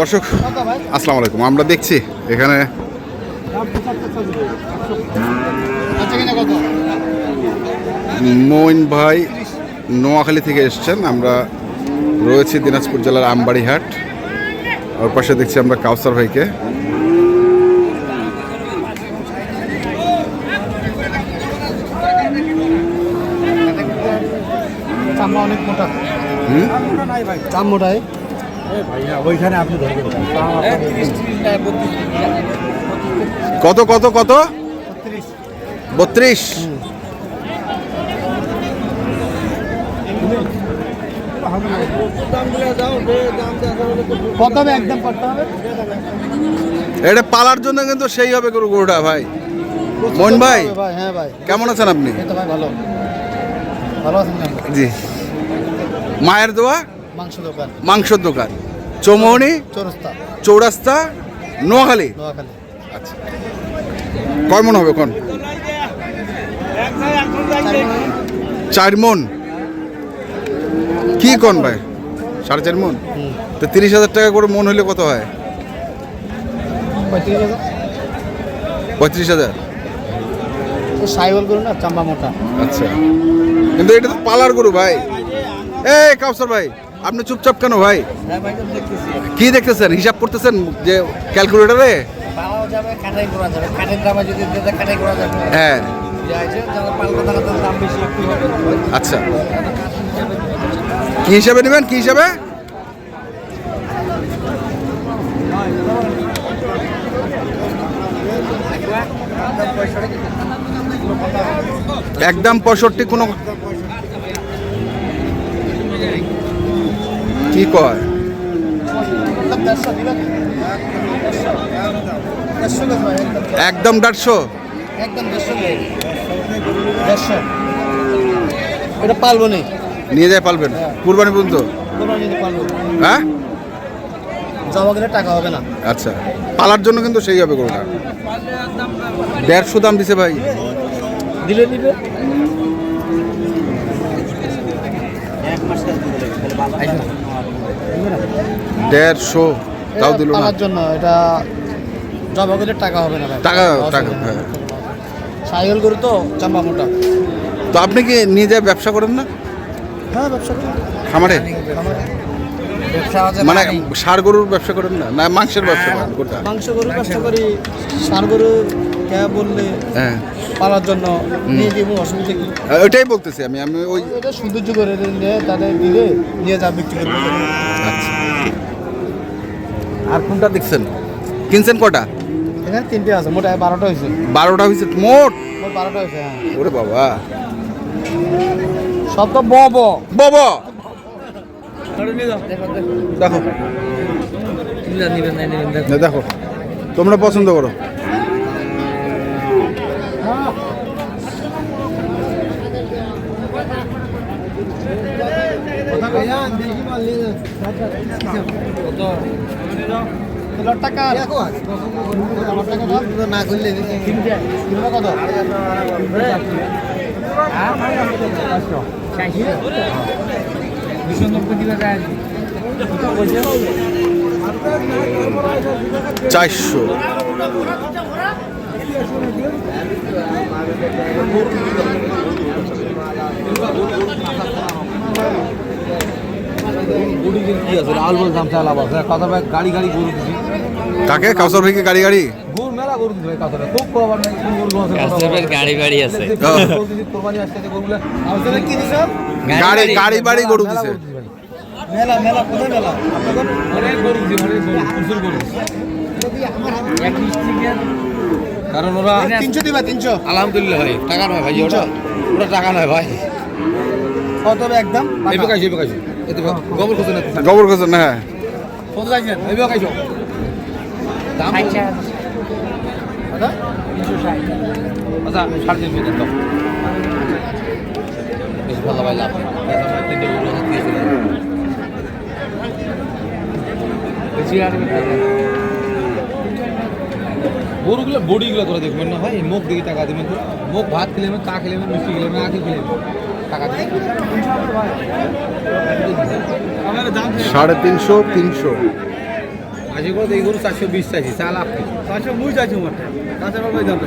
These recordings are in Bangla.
দর্শক আসসালামু আলাইকুম। আমরা দেখছি এখানে মইন ভাই নোয়াখালী থেকে এসছেন। আমরা রয়েছি দিনাজপুর জেলার আমবাড়িহাট। ওর পাশে দেখছি আমরা কাউসার ভাইকে। অনেক মোটা। হুম? চাম মোটাই ওইখানে আপনি কত কত কত? বত্রিশ। এটা পালার জন্য কিন্তু সেই হবে গরু গরুটা ভাই। মোহন ভাই হ্যাঁ ভাই কেমন আছেন আপনি? ভালো। ভালো আছেন জি। মায়ের দোয়া? মাংস দোকান। মাংসর দোকান। চৌমোহনী চৌরাস্তা। চৌরাস্তা নোয়াখালী। নোয়াখালী। আচ্ছা। কয় মন হবে কোন চার মন। কি কোন ভাই? সাড়ে চার মন? তো তিরিশ হাজার টাকা করে মন হলে কত হয়? পঁয়ত্রিশ হাজার। সাইবল করুন না চাম্বা মোটা। আচ্ছা। কিন্তু এটা তো পালার গরু ভাই। এ কাউসার ভাই। আপনি চুপচাপ কেন ভাই? কি দেখতেছেন? হিসাব করতেছেন যে ক্যালকুলেটরে? হ্যাঁ। আচ্ছা। কি হিসাবে নেবেন? কি হিসাবে? একদম পঁয়ষট্টি কোনো কি কয়? একদম দেড়শো? একদম দেড়শো এটা পালবো নিয়ে যায় পালবেন? কুরবানি পর্যন্ত? কোনো যদি পালবো। হ্যাঁ? জমা গেলে টাকা হবে না। আচ্ছা। পালার জন্য কিন্তু সেই হবে গরুটা। দেড়শো দাম দিছে ভাই। দিলে দিবে। দেড়শো তাও দিল না। জন্য এটা জমা গেলে টাকা হবে না টাকা টাকা হ্যাঁ। সাইকেল করে তো চাম্বা মোটা। তো আপনি কি নিজে ব্যবসা করেন না? হ্যাঁ ব্যবসা করি। খামারে? মানে সার গরুর ব্যবসা করেন না? না মাংসের ব্যবসা করেন? কোনটা? মাংস গরু ব্যবসা করি। সার গরু কে বললে হ্যাঁ। পালার জন্য নিয়ে যাব অসুবিধা কি? ওইটাই বলতেছি আমি। আমি ওই এটা সৌন্দর্য করে নিয়ে তাদের দিলে নিয়ে যা বিক্রি করবে আচ্ছা। আর কোনটা দেখছেন? কিনছেন কটা? এখানে তিনটে আছে মোট বারোটা হয়েছে বারোটা হয়েছে মোট? মোট বারোটা হয়েছে হ্যাঁ। ওরে বাবা। সব তো ব ব বাবা দেখো। দেখো তোমরা পছন্দ করো। টাকা আমার টাকা দাও না করলে কিনবে কত চারশো। কি আছে আলবল দাম চালা বাস কথা ভাই গাড়ি গাড়ি গরু দিছি কাকে? কাউসার ভাইকে গাড়ি গাড়ি? গরু মেলা গরু দিছি ভাই কথা খুব কবার নাই গরু আছে কাস্টমার গাড়ি বাড়ি আছে। কোরবানি আসছে গরুগুলা আপনারা কি দিছ গাড়ি গাড়ি বাড়ি গরু দিছে। মেলা মেলা কোথায় মেলা? অনেক গরু দিছি অনেক গরু প্রচুর গরু কারণ ওরা তিনশো দিবা তিনশো। আলহামদুলিল্লাহ ভাই টাকা নয় ভাই ওটা ওটা টাকা নয় ভাই। কত একদম বেকাইছো এতে গোবর খোঁজে না গোবর খোঁজেন হ্যাঁ। কত দাম আচ্ছা। তো বেশ ভালো ভাই লাভ আর গরুগুলো বডিগুলো তোরা দেখবেন না ভাই। মুখ দিকে টাকা দেবেন তো মুখ ভাত খেলে চা খেলে মিষ্টি খেলে আখি খেলে সাড়ে তিনশো তিনশো। আশি করে এই গরু চারশো বিশ চাইছি চা লাভ কি? চারশো মুই চাইছি মাঠে কাঁচা বাবাই দাম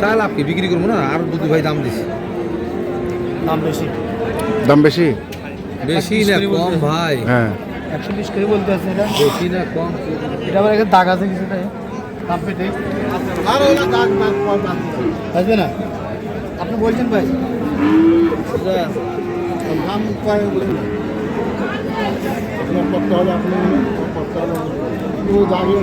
চা লাভ কি? বিক্রি করব না? আর দুধ ভাই দাম দিছি। দাম বেশি। দাম বেশি? বেশি না কম ভাই। হ্যাঁ। একশো বিশ করে বলতে আছে এটা। বেশি না কম। এটা আবার এখানে দাগ আছে কিছুটা দাম পেটে আর ওটা দাগ দাগ। আসবে না? আপনি বলছেন ভাই। দাম কয় আপনার করতে হবে আপনি করতে হবে। ও দাবি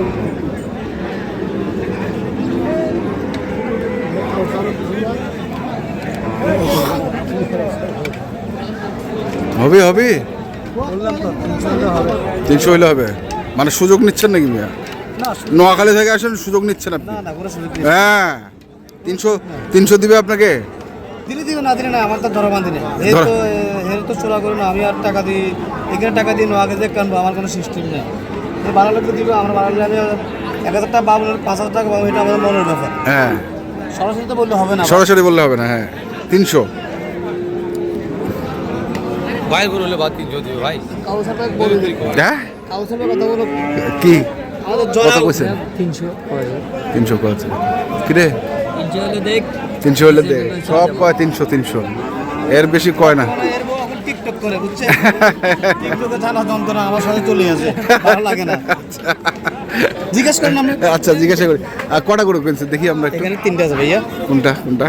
হবে হবে তিনশো হইলে হবে। মানে সুযোগ নিচ্ছেন নাকি মিয়া? নোয়াখালী থেকে আসেন সুযোগ নিচ্ছেন আপনি? হ্যাঁ। তিনশো তিনশো দিবে আপনাকে? দিলে দিবে না দিলে না আমার তো ধরা বান্ধি নেই। এর তো এর তো চোরা করুন আমি আর টাকা দিই এখানে টাকা দিই নোয়াকে যে কানবো আমার কোনো সিস্টেম নেই। যে বারো দিবে আমার বারো আমি এক হাজার টাকা পাবো পাঁচ হাজার টাকা পাবো এটা আমাদের মনের ব্যাপার। হ্যাঁ। সরাসরি তো বললে হবে না সরাসরি বললে হবে না হ্যাঁ। তিনশো। ভাই তিনশো দিবে ভাই। কাউসার ভাই বলে। হ্যাঁ? কাউসার ভাই কথা বলো। কি? আমাদের কইছে? তিনশো। তিনশো কত কিরে? দেখ। তিনশো হলে দে। সব কয় তিনশো তিনশো। এর বেশি কয় না। করে বুঝছে? টিকটকে জানা যন্ত্রণা আমার সাথে চলে আসে ভালো লাগে না। জিজ্ঞেস করেন আপনি। আচ্ছা জিজ্ঞাসা করি। আর কটা গরু কিনছে দেখি আমরা একটু। এখানে তিনটে আছে ভাইয়া। কোনটা কোনটা?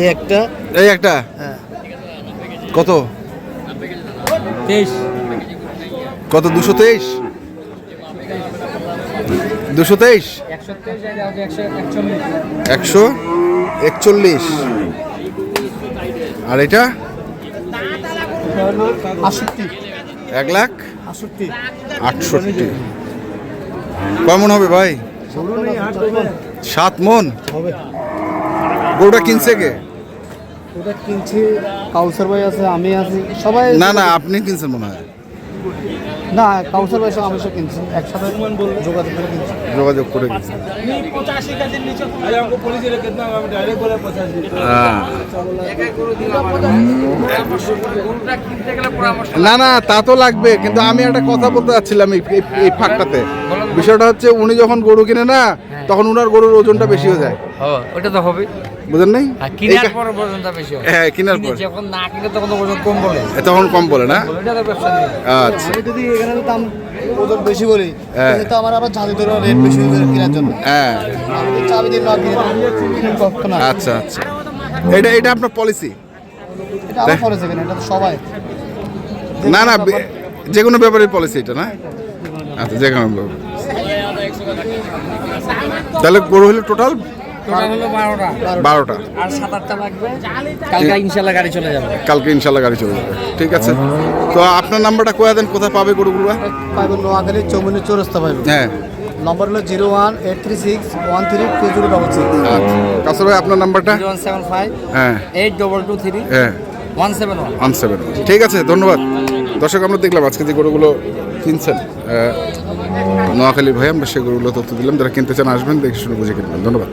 এই একটা। এই একটা? হ্যাঁ। কত? তেইশ। কত? দুশো তেইশ? দুশো তেইশ? একশো একচল্লিশ। আর এটা? এক লাখ? আটষট্টি। কেমন হবে ভাই? সাত মন? হবে। গরুটা কিনছে কে? ওটা কিনছি কাউসার ভাই আছে আমি আছি সবাই না না আপনি কিনছেন মনে হয়। না কাউসার ভাই আমি সব কিনছি। একসাথে যোগাযোগ করে কিনছি। যোগাযোগ করে কিনছেন হ্যাঁ। না না তা তো লাগবে কিন্তু আমি একটা কথা বলতে চাচ্ছিলাম এই এই- এই ফাঁকটাতে। বিষয়টা হচ্ছে উনি যখন গরু কিনে না তখন ওনার গরুর ওজনটা বেশি হয়ে যায়। ওটা তো হবে বুঝেন নাই? কেনার পর ওজনটা বেশি হয় হ্যাঁ কেনার পর। যখন না কিনে তখন ওজন কম বলে। তখন কম বলে না? এটা তো ব্যবসা নেই। আচ্ছা। আমি যদি এখানে দাম ওজন বেশি বলি হ্যাঁ। তো আমার আবার জানি ধরো রেট বেশি হয়ে কেনার জন্য। হ্যাঁ। চাবি দিন না কিনে কিনে কখনো না। আচ্ছা আচ্ছা। এটা এটা আপনার পলিসি এটা আমার পড়েছে কেন এটা তো সবাই। না না যে কোনো ব্যাপারের পলিসি এটা না? আচ্ছা যে কোনো ব্যাপার। তাহলে গরু হলো টোটাল টোটাল বারোটা। বারোটা। আর সাত আটটা লাগবে। কালকে ইনশাল্লাহ গাড়ি চলে যাবে। কালকে ইনশাল্লাহ গাড়ি চলে যাবে। ঠিক আছে? তো আপনার নাম্বারটা কোয়া দেন? কোথায় পাবে গরুগুলো? পাইবেন নোয়াখালী চৌমনি চৌরাস্তা পাইবেন হ্যাঁ। নম্বর হলো zero one eight three six one three two zero double six আচ্ছা। কাসর ভাই আপনার নাম্বারটা? ওয়ান সেভেন ফাইভ হ্যাঁ। এইট ডবল টু থ্রি হ্যাঁ। One seven one one seven ঠিক আছে ধন্যবাদ। দর্শক আমরা দেখলাম আজকে যে গরুগুলো কিনছেন? নোয়াখালী ভাই, আমরা সেগুলো তথ্য দিলাম। যারা কিনতে চান, আসবেন, দেখে শুনে বুঝে কিনবেন। ধন্যবাদ।